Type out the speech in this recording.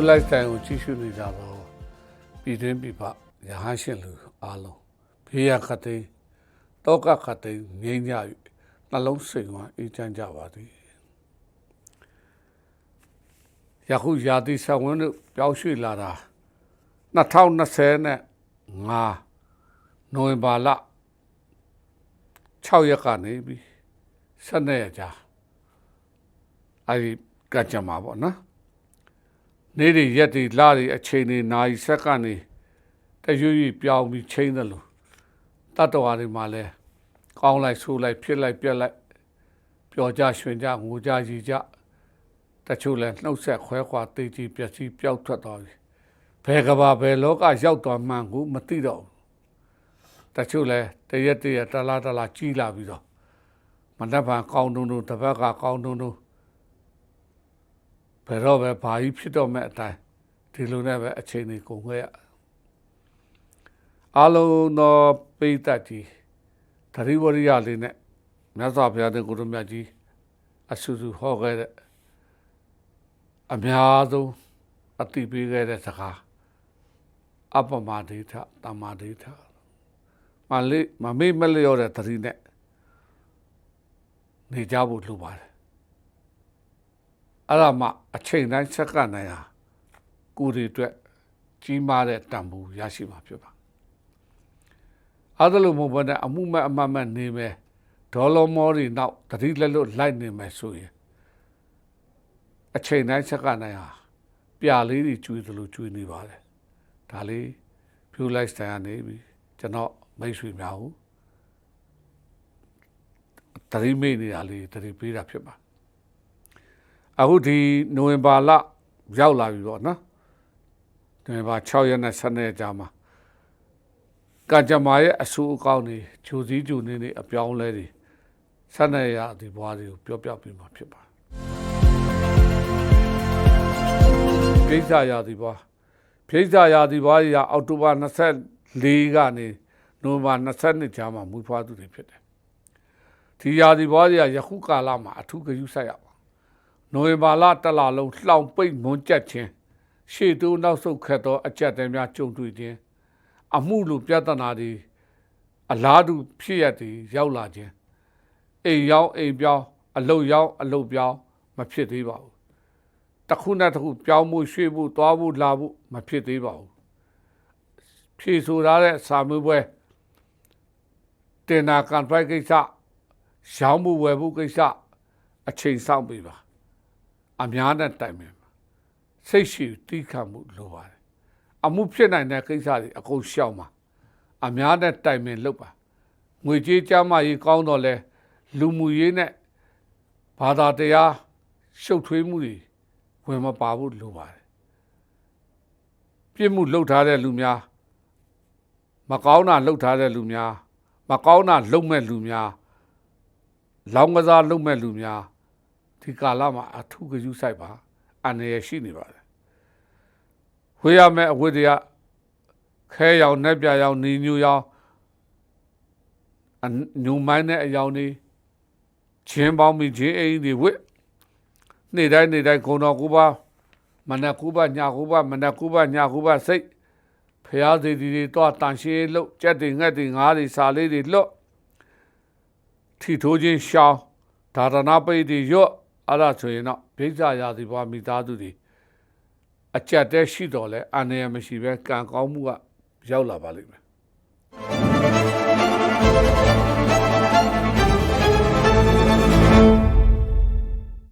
ရိုးလိုက်တိုင်ကိုကြည့်ရှုနေကြတော့ပြည်တွင်းပြည်ပရဟန်းရှင်လူအားလုံးဘေးရခတ်သိမ်းတောကခတ်သိမ်းငြိမ်းကြ၍နှလုံးစိမ်ဝမ်းအေးချမ်းကြပါသည်ယခုရာသီဆက်ဝန်းတို့ပြောင်းရွှေ့လာတာ2020နဲ့5နိုဝင်ဘာလ6ရက်ကနေပြီး12ရက်ကြာအဲဒီကကြမှာပေါ့နော် နေ့တွေရက်တွေလတွေအချိန်တွေနာရီစက္ကန့်တွေတရွေ့ရွေ့ပြောင်းပြီးချိန်တယ်လို့တတ္တဝါတွေမှာလဲကောင်းလိုက်ဆိုးလိုက်ဖြစ်လိုက်ပြက်လိုက်ပျော်ကြရွှင်ကြငိုကြရည်ကြတချို့လဲနှုတ်ဆက်ခွဲခွာတေးကြီးပျက်စီးပျောက်ထွက်သွားပြီဘယ်ကဘာဘယ်လောကရောက်သွားမှန်းကိုမသိတော့ဘူးတချို့လဲတရက်တရက်တလားတလားကြီးလာပြီးတော့မနှက်ဖန်ကောင်းတုံတုံတစ်ဘက်ကကောင်းတုံတုံ ဘယ်တော့ပဲဘာကြီးဖြစ်တော့မဲ့အတိုင်းဒီလိုနဲ့ပဲအချိန်တွေကုန်ခဲ့ရအလုံးသောပိဋကတ်ကြီးသတိဝရိယလေးနဲ့မြတ်စွာဘုရားတဲ့ကိုရမြတ်ကြီးအဆူဆူဟောခဲ့တဲ့အများဆုံးအတိပေးခဲ့တဲ့စကားအပမဒိဋ္ဌတမ္မာဒိဋ္ဌမလေးမမေ့မလျော့တဲ့သတိနဲ့နေကြဖို့လိုပါတယ် အဲ့ဒါမှအချိန်တိုင်းစက္ကန့်တိုင်းဟာကိုယ်တွေအတွက်ကြီးမားတဲ့တန်ဖိုးရရှိမှာဖြစ်ပါအဲ့ဒါလို့မဟုတ်ဘဲနဲ့အမှုမဲ့အမှတ်မဲ့နေမယ်ဒေါ်လာမောတွေနောက်တတိလက်လွတ်လိုက်နေမယ်ဆိုရင်အချိန်တိုင်းစက္ကန့်တိုင်းဟာပြာလေးတွေကျွေးသလိုကျွေးနေပါတယ်ဒါလေးဖြူလိုက်စတိုင်ကနေပြီကျွန်တော်မိတ်ဆွေများဟုတတိမိတ်နေတာလေးတတိပေးတာဖြစ်ပါ အခုဒီနိုဝင်ဘာလရောက်လာပြီပေါ့နော်နိုဝင်ဘာ6ရက်နဲ့7ရက်ကြာမှာကကြမ္မာရဲ့အဆူအကောင်းတွေဂျိုစည်းဂျိုနေနေအပြောင်းလဲတွေ7ရက်ရဒီဘွားတွေကိုပြောပြပြမှာဖြစ်ပါပြိဿရာဒီဘွားပြိဿရာဒီဘွားကြီးကအောက်တိုဘာ24ကနေနိုဝင်ဘာ22ကြာမှာမူဖွားသူတွေဖြစ်တယ်ဒီရာဒီဘွားကြီးကယခုကာလမှာအထူးဂရုစိုက်ရပါ နိုဝင်ဘာလတစ်လလုံးလှောင်ပိတ်မွန်းကျက်ခြင်းရှေ့တိုးနောက်ဆုတ်ခတ်သောအကြက်တွေများကြုံတွေ့ခြင်းအမှုလိုပြဿနာတွေအလားတူဖြစ်ရသည်ရောက်လာခြင်းအိမ်ရောက်အိမ်ပြောင်းအလုတ်ရောက်အလုတ်ပြောင်းမဖြစ်သေးပါဘူးတစ်ခုနဲ့တစ်ခုပြောင်းမှုရွှေ့မှုသွားမှုလာမှုမဖြစ်သေးပါဘူးဖြေဆိုထားတဲ့စာမေးပွဲတင်နာကန်ဖိုက်ကိစ္စရောင်းမှုဝယ်မှုကိစ္စအချိန်ဆောင်ပြီပါ အများနဲ့တိုင်ပင်ပါစိတ်ရှိတီးခတ်မှုလိုပါတယ်အမှုဖြစ်နိုင်တဲ့ကိစ္စတွေအကုန်ရှောင်ပါအများနဲ့တိုင်ပင်လုပ်ပါငွေကြေးကြမ်းမာရေးကောင်းတော့လဲလူမှုရေးနဲ့ဘာသာတရားရှုပ်ထွေးမှုတွေဝင်မပါဘူးလိုပါတယ်ပြစ်မှုလုပ်ထားတဲ့လူများမကောင်းတာလုပ်ထားတဲ့လူများမကောင်းတာလုပ်မဲ့လူများလောင်းကစားလုပ်မဲ့လူများ ဒီကာလမှာအထူးဂရုစိုက်ပါအန္တရာယ်ရှိနေပါတယ်ဝေးရမယ့်အဝတ်တွေကခဲရောင်နှက်ပြရောင်နီညူရောင်အညူမိုင်းတဲ့အရောင်တွေချင်းပေါင်းပြီးချင်းအိမ်တွေဝတ်နေ့တိုင်းနေ့တိုင်းဂုံတော်ကူပါမနက်ကူပါညကူပါမနက်ကူပါညကူပါစိတ်ဖျားစီတွေတော့တန်ရှင်းလို့ကြက်တွေငှက်တွေငါးတွေစာလေးတွေလွတ်ထီထိုးခြင်းရှောင်းဒါရဏပိတ်တွေရွတ် အဲ့ဒါဆိုရင်တော့ဗိဇ္ဇာရာသီဘွားမိသားစုတွေအကြက်တဲရှိတော်လဲအန္တရာယ်မရှိပဲကံကောင်းမှုကရောက်လာပါလိမ့်မယ်